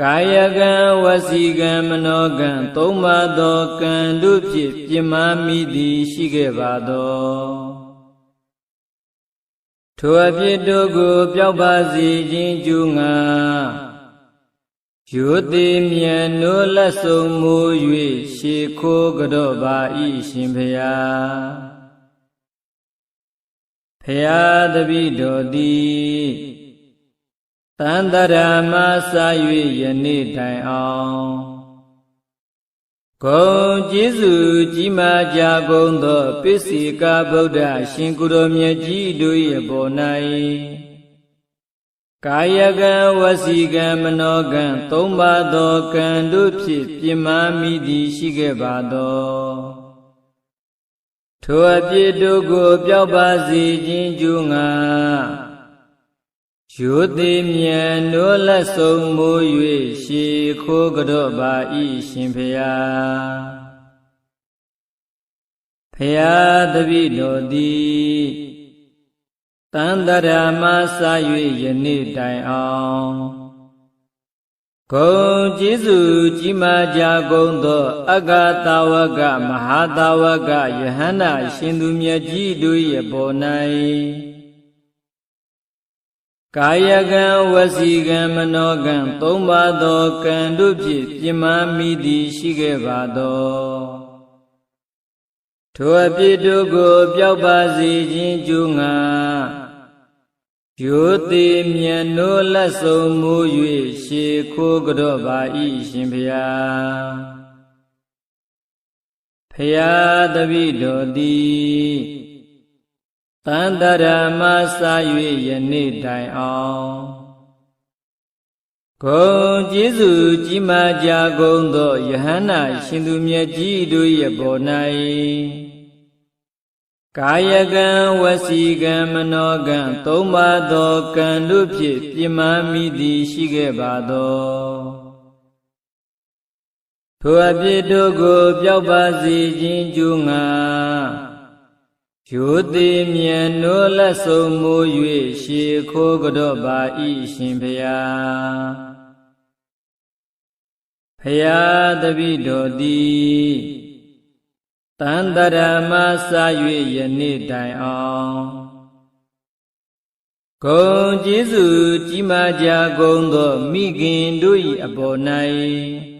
ကာယကံဝစီကံမနောကံသုံးပါသောကံတို့ဖြင့်ပြမမိသည်ရှိခဲ့ပါသောထိုအဖြစ်တို့ကိုပျောက်ပါစေခြင်းကျူးငါယူသည်မြတ်နိုးလက်ဆုံမူ၍ရှေခိုးကြော့ပါဤရှင်ဖျားဖျားတပိတော်သည် တန်တရာမစာ၍ယနေ့တိုင်အောင်ဂုံကျေးဇူးကြီးမားကြကုန်သောပစ္စေကဗုဒ္ဓရှင်ကုရောမြတ်ကြီးတို့၏ဘော၌ကာယကံဝစီကံမနောကံသုံးပါးသောကံတို့ဖြင့်ပြမမိသည်ရှိခဲ့ပါသောထိုအပြစ်တို့ကိုပျောက်ပါစေခြင်းကျူးငါ ယူသည်မြတ်နိုးလက်ဆုံးမူ၍ရှေခိုးကြော့ပါဤရှင်ဖျားဖျားတပိတော်သည်တန်တရာမစာ၍ယနေ့တိုင်အောင်ဂုံကျေးဇူးကြီးမားကြကုန်သော အဂတဝကမဟာတဝကယဟန္တာရှင်သူမြတ်ကြီးတို့၏ပေါ်၌ ကာယကံဝစီကံမနောကံသုံးပါသောကံတို့ဖြင့်ပြမမိသည်ရှိခဲ့ပါသောထိုအပြစ်တို့ကိုပျောက်ပါစေခြင်းကျူးငါယောတိမြတ်နိုးလက်ဆုံးမူ၍ရှေခိုးကြော့ပါဤရှင်ဖျားဖျားတပိတော်သည် တန်တရာမစာ၍ယနေ့တိုင်အောင်ဂုံကျေးဇူးကြီးမားကြကုန်သောယဟန္တာရှင်သူမြတ်ကြီးတို့၏ဘော၌ကာယကံဝစီကံမနောကံသုံးပါသောကံတို့ဖြင့်ပြမမိသည်ရှိခဲ့ပါသောထိုအပြစ်တို့ကိုပျောက်ပါစေခြင်းကျူးငါ ရိုသေမြတ်နိုးလက်ဆုံးမူ၍ရှေခိုးကြော့ပါဤရှင်ဖျားဖျားတပိတော်သည်တန်တရမစာ၍ယနေ့တိုင်အောင်ဂုံကျေးဇူးကြီးမားကြကုန်သောမိခင်တို့၏အပေါ်၌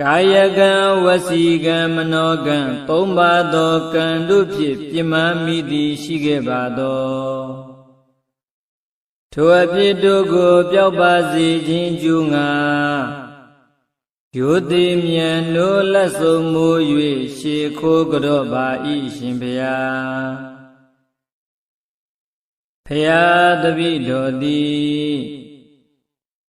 ကာယကံဝစီကံမနောကံသုံးပါသောကံတို့ဖြင့်ပြမမိသည်ရှိခဲ့ပါသောထိုအဖြစ်တို့ကိုပျောက်ပါစေခြင်းကျူးငါယောတိမြတ်နိုးလက်ဆုံးမူ၍ရှေခိုးကြော့ပါဤရှင်ဖျားဖျားတပိတော်သည်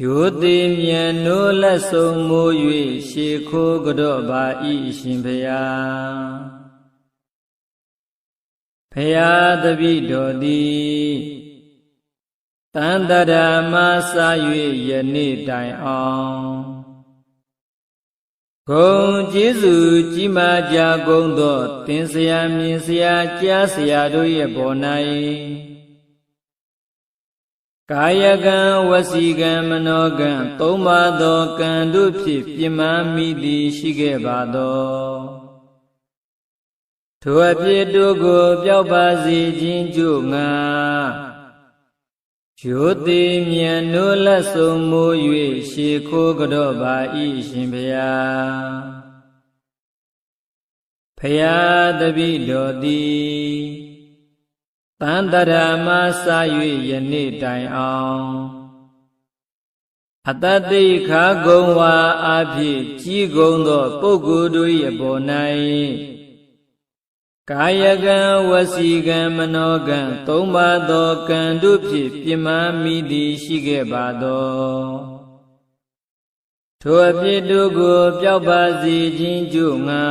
ယောတိမြတ်နိုးလက်ဆုံးမူ၍ရှေခိုးကြော့ပါဤရှင်ဖျားဖျားတပိတော်သည်တန်တရာမစာ၍ယနေ့တိုင်အောင်ဂုံကျေးဇူးကြီးမားကြကုန်သော တင်ဆရာမြင်ဆရာကြားဆရာတို့ရဲ့ဘော၌ ကာယကံဝစီကံမနောကံသုံးပါသောကံတို့ဖြင့်ပြမမိသည်ရှိခဲ့ပါသောထိုအဖြစ်တို့ကိုပျောက်ပါစေခြင်းကြို့ငါယောတိမြတ်နိုးလက်ဆုံးမူ၍ရှေခိုးကြော့ပါဤရှင်ဖျားဖဖယားတပိတော်သည် တန်တရာမစာ၍ယနေ့တိုင်အောင်အတတိခါဂုံဝါအဖြစ်ကြီးကုံသော ပုဂ္ဂိုလ်တို့၏အပေါ်၌ကာယကံဝစီကံမနောကံသုံးပါးသောကံတို့ဖြင့်ပြမမိသည်ရှိခဲ့ပါသောထိုအဖြစ်တို့ကိုပျောက်ပါစေခြင်းကြုငါ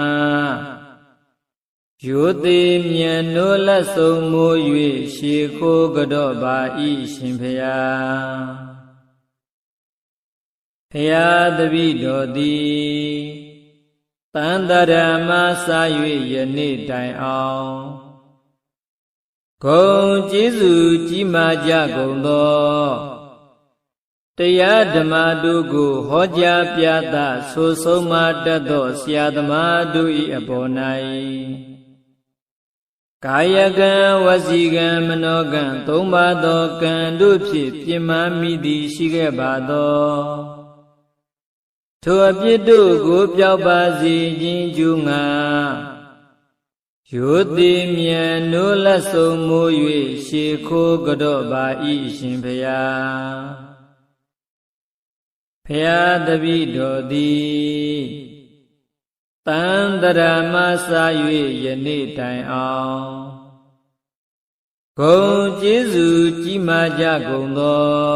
ရိုသေးမြန်နိုးလက်ဆုံးမိုး၍ရှေခိုးကြော့ပါဤရှင်ဖျားဖျားတပိတော်သည်တန်တရာမစာ၍ယနေ့တိုင်အောင်ဂုံကျေးဇူးကြီးမားကြကုန်သောတရားဓမ္မတို့ကိုဟောကြားပြသဆိုဆုံးမတတ်သောဆရာသမားတို့၏အပေါ်၌ ကာယကံဝစီကံမနောကံသုံးပါးသောကံတို့ဖြင့်ပြင်မာမိသည်ရှိခဲ့ပါသောထိုအပြစ်တို့ကိုပျောက်ပါစေခြင်းကျူငါရိုတိမြန်နိုးလက်ဆုံးမိုး၍ရှေခိုးကြော့ပါဤရှင်ဖျားဖျားတပိတော်သည် တန်တရာမစာ၍ယနေ့တိုင်အောင်ဂုံကျေးဇူးကြီးမားကြကုန်သော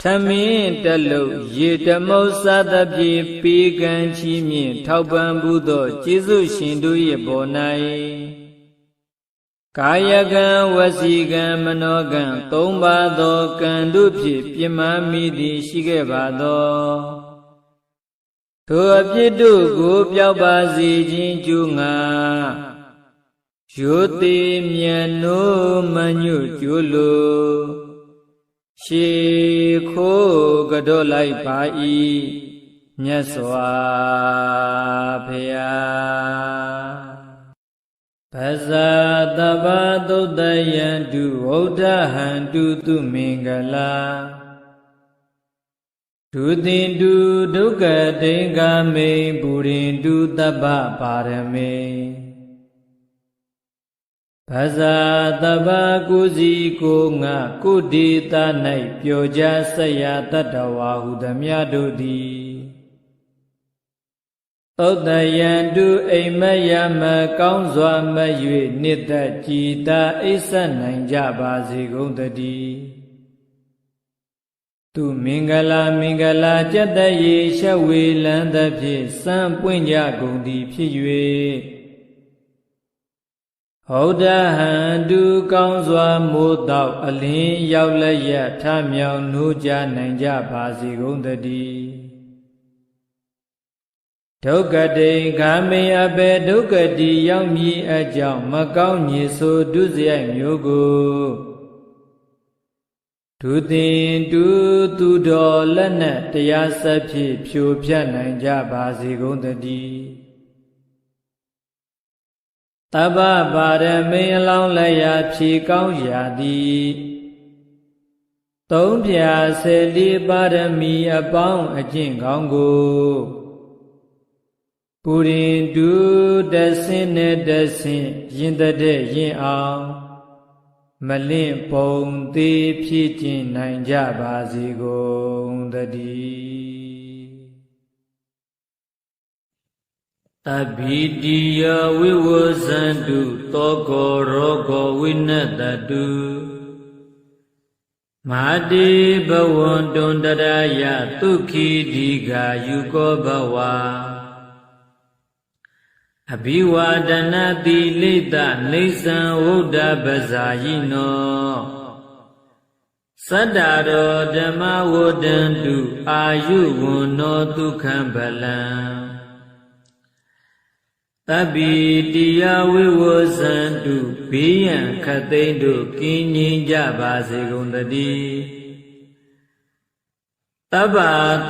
ထမင်းတလုတ်ရေတမုတ်စသဖြင့်ပေကံချီးမြင့်ထောက်ပံ့မှုသောကျေးဇူးရှင်တို့၏ပေါ်၌ကာယကံဝစီကံမနောကံသုံးပါးသောကံတို့ဖြင့်ပြမမိသည်ရှိခဲ့ပါသော ထိုအပြစ်တို့ကိုပျောက်ပါစေခြင်းကျူငါရိုသေမြတ်နိုးမညွတ်ကျိုးလိုရှေခိုးကြော့လိုက်ပါ၏မြတ်စွာဘုရားပဇာတဗ္ဗသုတ်တယံတုဝုဒ္ဓဟံတုသူမင်္ဂလာ ဒုတိတုဒုက္ကတေကမေပုရိတုတပ္ပပါရမေဘဇာတပ္ပကုစီကိုငါကုဒေသ၌ပြောကြဆက်ရတတ္တဝါဟုသမျှတို့သည်သုတ်တယံတုအိမ်မယမကောင်းစွာမ၍နှစ်သက်ကြည်သာအိဆနိုင်ကြပါစေကုန်တည်း သူမင်္ဂလာမင်္ဂလာကြက်တရေရှက်ဝေလန်းသဖြင့်စံပွင့်ကြကုန်သည်ဖြစ်၍ဟောဒဟံတုကောင်းစွာမိုးတော့အလင်းရောက်လက်ရထမြောင်နိုးကြနိုင်ကြပါစေကုန်တည်းဒုက္ကတိခာမေအဘေဒုက္ကတိရောက်မည်အကြောင်းမကောင်းညေဆိုဒုစရိုက်မျိုးကို ဒုသင်တူသူတော်လက်နဲ့တရားဆက်ဖြင့်ဖြိုဖြတ်နိုင်ကြပါစေကုန်တည်းတပ္ပပါရမေအလောင်းလက်ရာဖြေကောင်းရာသည်သုံးဖြာဆယ်လေးပါရမီအပေါင်းအကျင့်ကောင်းကိုပုရိတုတဆင်းနဲ့တဆင်းရင်တဲ့ရင်အောင် မလင့်ပုံသေးဖြစ်ကျင်နိုင်ကြပါစေကုန်တည်းအဘိတိယဝိဝဇန္တုသောကောရောကောဝိနတတုမာတိဘဝန္တုန္တရာယသုခိဒီဃာယုကောဘဝ အဘိဝါဒနာတိလိတနေသံဝုဒ္ဓပဇာယိနောသတ္တရောဓမ္မဝဒ္ဒန္တုအာယုဝန္နောဒုက္ခံဗလံတပိတိယဝိဝဇန္တုဘေးရန်ခသိမ့်တို့ကင်းငြိမ်းကြပါစေကုန်တည်း တဗ္ဗ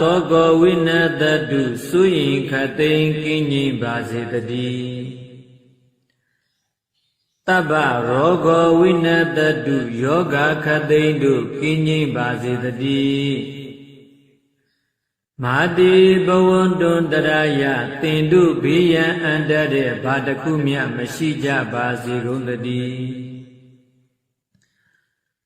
သောကောဝိနတတုစုရင်ခသိင်ကင်းငြိမ်ပါစေတည်းတဗ္ဗရောဂောဝိနတတုယောဂခသိင်တို့ကင်းငြိမ်ပါစေတည်းမာတိဘဝန္တုတရယတင်တုဘေးရန်အန္တတဲ့ဘာတခုမျှမရှိကြပါစေကုန်သတည်း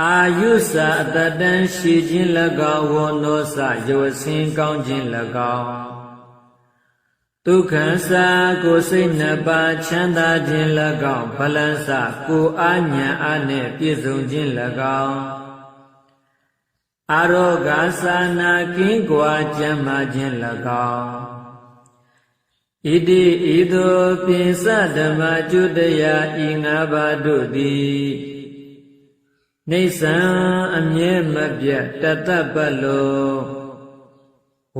အာယုစာအတတန်ရှိခြင်း၎င်းဝနောစယောဆင်းကောင်းခြင်း၎င်းဒုက္ခစာကိုစိတ်နှစ်ပါးချမ်းသာခြင်း၎င်းဗလန်စကိုအာညာအားနှင့်ပြည့်စုံခြင်း၎င်းအာရောဂါသာနာကင်းကွာကျမ်းမာခြင်း၎င်းဣတိဤသို့ပိစဓမ္မကျွတရာဤငါးပါးတို့သည် နေဆံအမြဲမပြတ်တတပတ်လုံး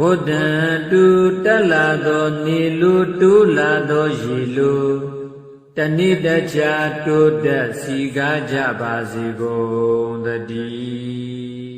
ဝဒ္ဒံတူတက်လာသောနေလူတူးလာသောရေလူတဏိတချာတိုးတက်စီကားကြပါစေကုန်သတည်း